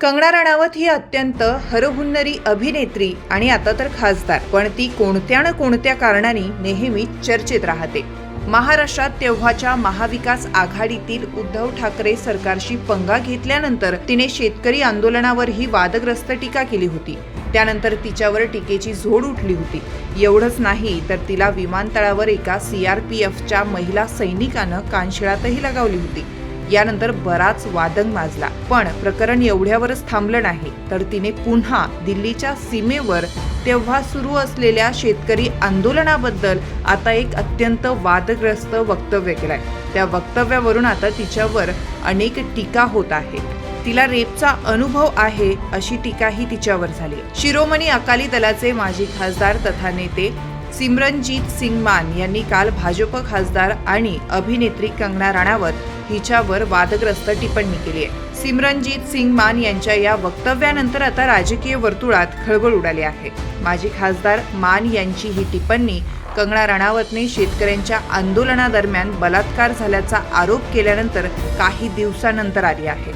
कंगना राणावत ही अत्यंत हरहुन्नरी अभिनेत्री आणि आता तर खासदार पण ती कोणत्या न कोणत्या कारणाने नेहमी चर्चेत राहते. महाराष्ट्रात तेव्हाच्या महाविकास आघाडीतील उद्धव ठाकरे सरकारशी पंगा घेतल्यानंतर तिने शेतकरी आंदोलनावरही वादग्रस्त टीका केली होती. त्यानंतर तिच्यावर टीकेची झोड उठली होती. एवढंच नाही तर तिला विमानतळावर एका सीआरपीएफच्या महिला सैनिकानं कानशिळातही लगावली होती. यानंतर बराच वादंग माजला. पण प्रकरण एवढ्यावरच थांबलं नाही तर तिने पुन्हा दिल्लीच्या सीमेवर तेव्हा सुरू असलेल्या शेतकरी आंदोलनाबद्दल आता एक अत्यंत वादग्रस्त वक्तव्य केलंय. त्या वक्तव्यावरून आता तिच्यावर अनेक टीका होत आहेत. तिला रेपचा अनुभव आहे अशी टीकाही तिच्यावर झाली. शिरोमणी अकाली दलाचे माजी खासदार तथा नेते सिमरनजीत सिंग मान यांनी काल भाजप खासदार आणि अभिनेत्री कंगना राणावत हिच्यावर वादग्रस्त टिप्पणी केली आहे. सिमरनजीत सिंग मान यांच्या या वक्तव्यानंतर आता राजकीय वर्तुळात खळबळ उडाली आहे. माजी खासदार मान यांची ही टिप्पणी कंगना राणावतने शेतकऱ्यांच्या आंदोलनादरम्यान बलात्कार झाल्याचा आरोप केल्यानंतर काही दिवसानंतर आली आहे.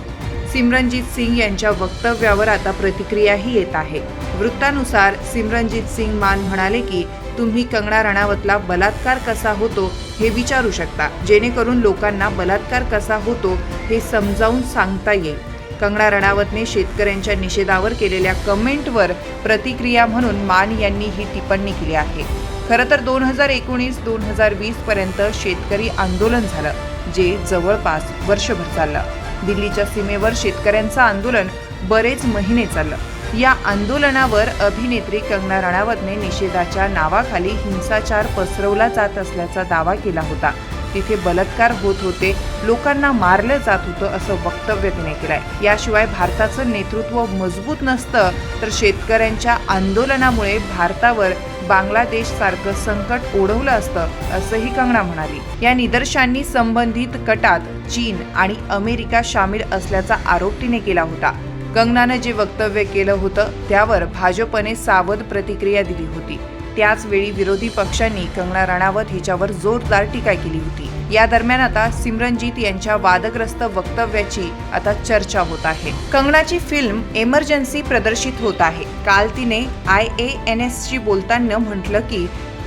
सिमरनजीत सिंग यांच्या वक्तव्यावर आता प्रतिक्रियाही येत आहे. वृत्तानुसार सिमरनजीत सिंग मान म्हणाले की तुम्ही कंगना राणावतला बलात्कार कसा होतो हे विचारू शकता. जेणेकरून लोकांना बलात्कार कसा होतो हे समजावून सांगता येईल. कंगना राणावतने शेतकऱ्यांच्या निषेधावर केलेल्या कमेंटवर प्रतिक्रिया म्हणून मान यांनी ही टिप्पणी केली आहे. खरं तर दोन हजार एकोणीस दोन हजार वीस पर्यंत शेतकरी आंदोलन झालं जे जवळपास वर्षभर चाललं. दिल्लीच्या सीमेवर शेतकऱ्यांचं आंदोलन बरेच महिने चाललं. या आंदोलनावर अभिनेत्री कंगना राणावतने निषेधाच्या नावाखाली हिंसाचार पसरवला जात असल्याचा दावा केला होता. तिथे बलात्कार होत होते. लोकांना मारलं जात होतं असं वक्तव्य तिने केलंय. याशिवाय भारताचं नेतृत्व मजबूत नसतं तर शेतकऱ्यांच्या आंदोलनामुळे भारतावर बांगलादेश सारखं संकट ओढवलं असतं असंही कंगना म्हणाली. या निदर्शांनी संबंधित कटात चीन आणि अमेरिका सामील असल्याचा आरोप तिने केला होता. कंगनानं जे वक्तव्य केलं होतं त्यावर भाजपने सावध प्रतिक्रिया दिली होती. त्याचवेळी विरोधी पक्षांनी कंगना राणावत हिच्यावर जोरदार टीका केली होती. या दरम्यान आता सिमरनजीत यांच्या वादग्रस्त वक्तव्याची आता चर्चा होत आहे. कंगनाची फिल्म एमर्जन्सी प्रदर्शित होत आहे. काल तिने आय ए एन एस शी बोलताना म्हटलं की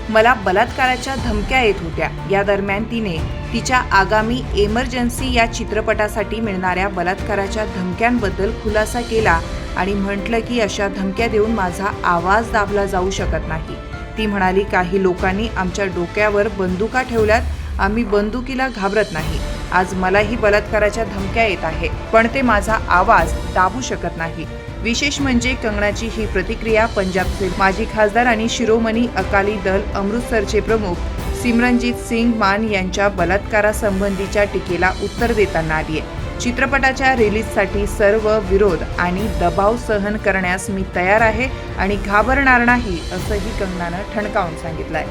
मला बलात्काराच्या धमक्या येत होत्या. या दरम्यान तिने तिच्या आगामी एमर्जन्सी या चित्रपटासाठी मिळणाऱ्या बलात्काराच्या धमक्यांबद्दल खुलासा केला आणि म्हटलं की अशा धमक्या देऊन माझा आवाज दाबला जाऊ शकत नाही. ती म्हणाली काही लोकांनी आमच्या डोक्यावर बंदुका ठेवल्यात. आम्ही बंदुकीला घाबरत नाही. आज मलाही बलात्काराच्या धमक्या येत आहे पण ते माझा आवाज दाबू शकत नाही. विशेष म्हणजे कंगनाची ही प्रतिक्रिया पंजाबचे माजी खासदार आणि शिरोमणी अकाली दल अमृतसरचे प्रमुख सिमरनजीत सिंग मान यांच्या बलात्कारासंबंधीच्या टीकेला उत्तर देताना आली आहे चित्रपटाच्या रिलीजसाठी सर्व विरोध आणि दबाव सहन करण्यास मी तयार आहे आणि घाबरणार नाही असंही कंगनानं ठणकावून सांगितलं आहे